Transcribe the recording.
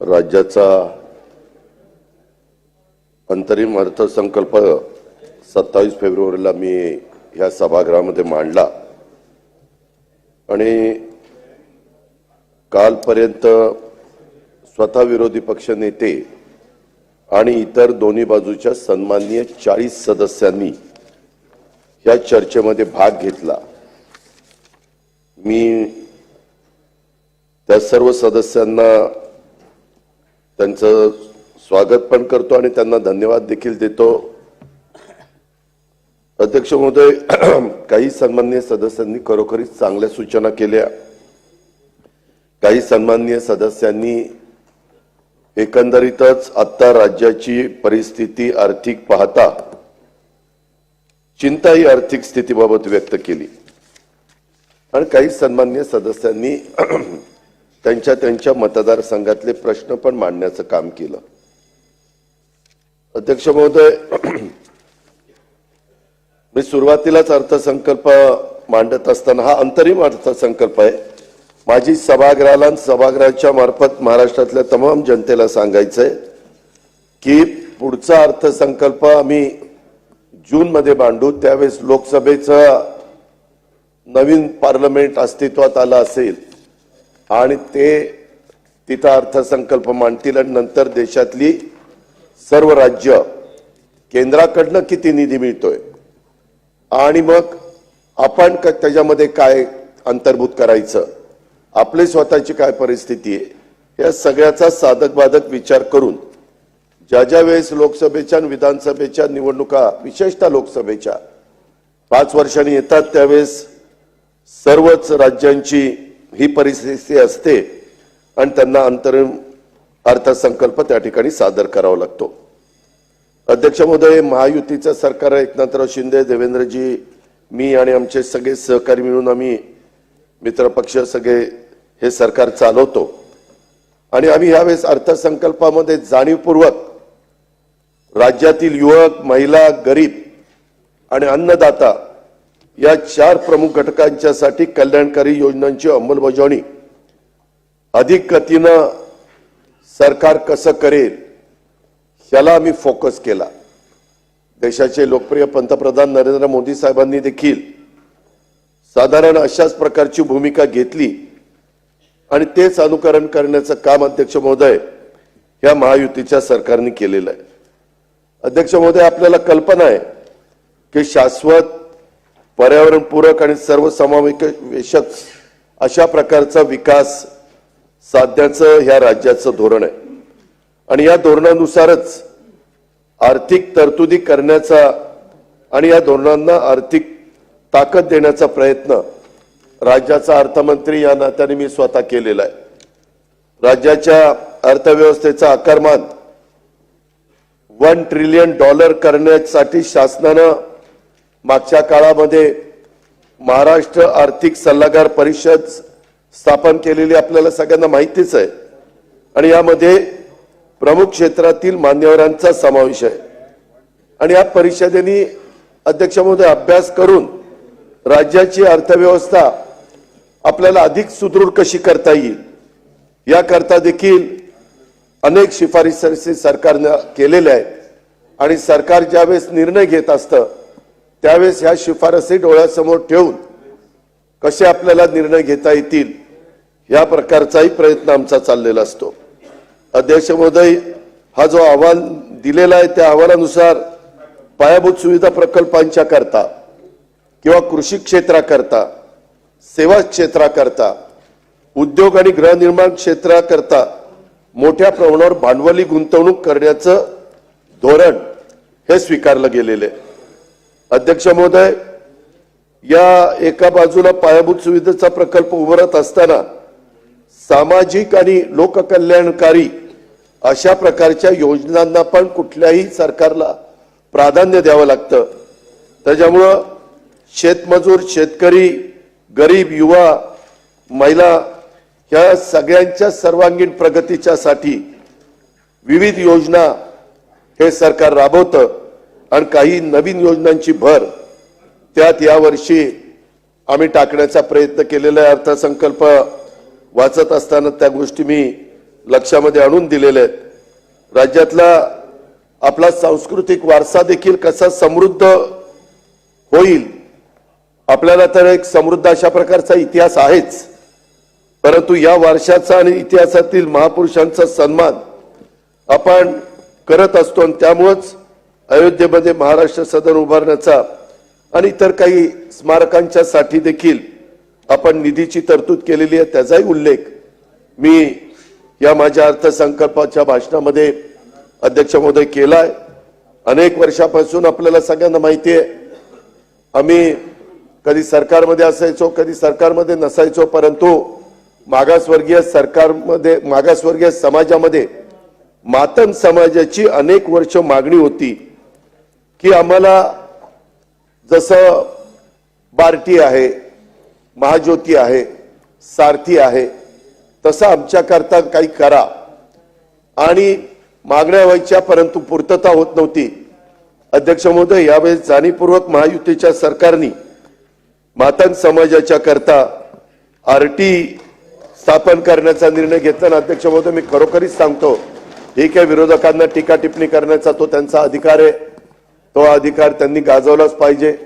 राज्याचा अंतरिम अर्थसंकल्प सत्तावीस फेब्रुवारीला मी ह्या सभागृहामध्ये मांडला. आणि कालपर्यंत स्वतः विरोधी पक्ष नेते आणि इतर दोन्ही बाजूच्या सन्माननीय चाळीस सदस्यांनी या चर्चेमध्ये भाग घेतला. मी त्या सर्व सदस्यांना त्यांचं स्वागत पण करतो आणि त्यांना धन्यवाद देखील देतो. अध्यक्ष महोदय काही सन्मान्य सदस्यांनी खरोखरीच चांगल्या सूचना केल्या. काही सन्माननीय सदस्यांनी एकंदरीतच आता राज्याची परिस्थिती आर्थिक पाहता चिंता ही आर्थिक स्थितीबाबत व्यक्त केली. आणि काही सन्मान्य सदस्यांनी त्यांच्या त्यांच्या मतदारसंघातले प्रश्न पण मांडण्याचं काम केलं. अध्यक्ष महोदय मी सुरुवातीलाच अर्थसंकल्प मांडत असताना हा अंतरिम अर्थसंकल्प आहे. माझी सभागृहाला सभागृहाच्या मार्फत महाराष्ट्रातल्या तमाम जनतेला सांगायचंय की पुढचा अर्थसंकल्प आम्ही जून मध्ये मांडू. त्यावेळेस लोकसभेचं नवीन पार्लमेंट अस्तित्वात आलं असेल आणि ते तिथं अर्थसंकल्प मांडतील आणि नंतर देशातली सर्व राज्य केंद्राकडनं किती निधी मिळतोय? आणि मग आपण क- त्याच्यामध्ये काय अंतर्भूत करायचं? आपली स्वतःची काय परिस्थिती आहे? या सगळ्याचा साधक बाधक विचार करून ज्या ज्या वेळेस लोकसभेच्या आणि विधानसभेच्या निवडणुका विशेषतः लोकसभेच्या पाच वर्षांनी येतात त्यावेळेस सर्वच राज्यांची ही परिस्थिती असते आणि त्यांना अंतरिम अर्थसंकल्प त्या ठिकाणी सादर करावा लागतो. अध्यक्ष महोदय महायुतीचं सरकार आहे, एकनाथराव शिंदे देवेंद्रजी मी आणि आमचे सगळे सहकारी मिळून आम्ही मित्रपक्ष सगळे हे सरकार चालवतो. आणि आम्ही यावेळेस अर्थसंकल्पामध्ये जाणीवपूर्वक राज्यातील युवक महिला गरीब आणि अन्नदाता या चार प्रमुख घटकांच्यासाठी कल्याणकारी योजनांची अंमलबजावणी. अधिक गतीनं सरकार कसं करेल याला आम्ही फोकस केला. देशाचे लोकप्रिय पंतप्रधान नरेंद्र मोदी साहेबांनी देखील साधारण अशाच प्रकारची भूमिका घेतली आणि तेच अनुकरण करण्याचं काम अध्यक्ष महोदय या महायुतीच्या सरकारने केलेलं आहे. अध्यक्ष महोदय आपल्याला कल्पना आहे की शाश्वत पर्यावरणपूरक आणि सर्वसमावेशक अशा प्रकारचा विकास साधण्याचं ह्या राज्याचं धोरण आहे. आणि या धोरणानुसारच आर्थिक तरतुदी करण्याचा आणि या धोरणांना आर्थिक ताकद देण्याचा प्रयत्न राज्याचा अर्थमंत्री या नात्याने मी स्वतः केलेला आहे. राज्याच्या अर्थव्यवस्थेचा आकारमान वन ट्रिलियन डॉलर करण्यासाठी शासनानं मागच्या काळामध्ये महाराष्ट्र आर्थिक सल्लागार परिषद स्थापन केलेली आपल्याला सगळ्यांना माहितीच आहे. आणि यामध्ये प्रमुख क्षेत्रातील मान्यवरांचा समावेश आहे. आणि या परिषदेने अध्यक्ष अभ्यास करून राज्याची अर्थव्यवस्था आपल्याला अधिक सुदृढ कशी करता येईल याकरता देखील अनेक शिफारसी सरकारनं केलेल्या आहेत. आणि सरकार ज्यावेळेस निर्णय घेत असतं त्यावेळेस ह्या शिफारसी डोळ्यासमोर ठेवून कसे आपल्याला निर्णय घेता येतील या प्रकारचाही प्रयत्न आमचा चाललेला असतो. अध्यक्ष महोदय हा जो अहवाल दिलेला आहे त्या अहवालानुसार पायाभूत सुविधा प्रकल्पांच्या करता किंवा कृषी क्षेत्राकरता सेवा क्षेत्राकरता उद्योग आणि गृहनिर्माण क्षेत्राकरता मोठ्या प्रमाणावर भांडवली गुंतवणूक करण्याचं धोरण हे स्वीकारलं गेलेलं आहे. अध्यक्ष महोदय या एका बाजूला पायाभूत सुविधेचा प्रकल्प उभारत असताना सामाजिक आणि लोककल्याणकारी अशा प्रकारच्या योजनांना पण कुठल्याही सरकारला प्राधान्य द्यावं लागतं. त्याच्यामुळं शेतमजूर शेतकरी गरीब युवा महिला ह्या सगळ्यांच्या सर्वांगीण प्रगतीच्यासाठी विविध योजना हे सरकार राबवतं. आणि काही नवीन योजनांची भर त्यात यावर्षी आम्ही टाकण्याचा प्रयत्न केलेला आहे. अर्थसंकल्प वाचत असताना त्या गोष्टी मी लक्षामध्ये आणून दिलेल्या आहेत. राज्यातला आपला सांस्कृतिक वारसा देखील कसा समृद्ध होईल आपल्याला तर एक समृद्ध अशा प्रकारचा इतिहास आहेच. परंतु या वर्षाचा आणि इतिहासातील महापुरुषांचा सन्मान आपण करत असतो आणि त्यामुळंच अयोध्येमध्ये महाराष्ट्र सदन उभारण्याचा आणि इतर काही स्मारकांच्या साठी देखील आपण निधीची तरतूद केलेली आहे त्याचाही उल्लेख मी या माझ्या अर्थसंकल्पाच्या भाषणामध्ये अध्यक्ष महोदय केलाय. अनेक वर्षापासून आपल्याला सगळ्यांना माहिती आहे आम्ही कधी सरकारमध्ये असायचो कधी सरकारमध्ये नसायचो परंतु मागासवर्गीय सरकारमध्ये मागासवर्गीय समाजामध्ये मातंग समाजाची अनेक वर्ष मागणी होती. की आम्हाला जसं बार्टी आहे महाज्योती आहे सारथी आहे तसं आमच्याकरता काही करा. आणि मागण्या व्हायच्या परंतु पूर्तता होत नव्हती. अध्यक्ष महोदय यावेळेस जाणीवपूर्वक महायुतीच्या सरकारने मातंग समाजाच्या करता आरटी स्थापन करण्याचा निर्णय घेतला ना अध्यक्ष महोदय मी खरोखरीच सांगतो ठीक आहे विरोधकांना टीका टिप्पणी करण्याचा तो त्यांचा अधिकार आहे. तो अधिकार त्यांनी गाजवलाच पाहिजे.